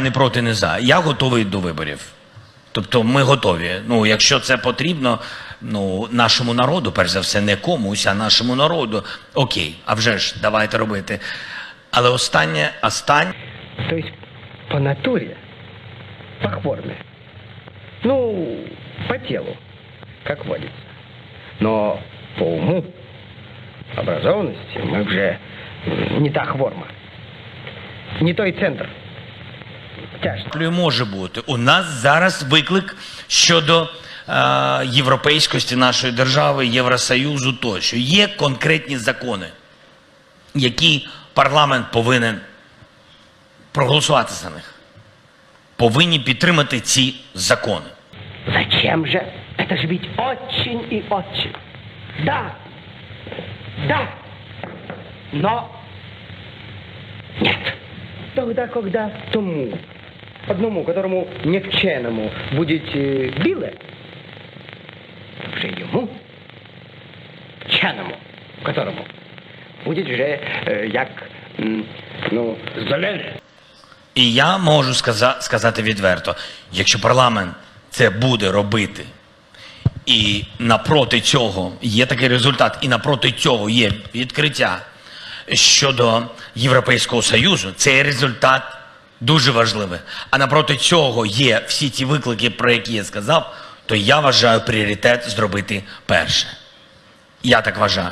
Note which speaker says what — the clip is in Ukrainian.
Speaker 1: не проти, не за. Я готовий до виборів. Тобто ми готові. Ну, якщо це потрібно, ну, нашому народу, перш за все, не комусь, а нашому народу. Окей, а вже ж, давайте робити. Але останнє, останнє.
Speaker 2: То есть по натуре, по форме. Ну, по телу, как водится. Но по уму, образованности мы уже м, не та форма. Не той центр. Тяжко.
Speaker 1: може бути. У нас зараз виклик щодо е, європейськості нашої держави, Євросоюзу тощо. Є конкретні закони, які парламент повинен проголосувати за них. Повинні підтримати ці закони.
Speaker 2: Зачем же? Это же ведь очень и очень. Да. Да. Но нет. Тогда, когда тому, одному, которому никчемному будет э, біле, вже йому, ченному, которому буде вже е, як, ну, зелене.
Speaker 1: І я можу сказа- сказати відверто, якщо парламент це буде робити, і напроти цього є такий результат, і напроти цього є відкриття щодо Європейського Союзу, цей результат дуже важливе. А напроти цього є всі ті виклики, про які я сказав, то я вважаю пріоритет зробити перше. Я так вважаю.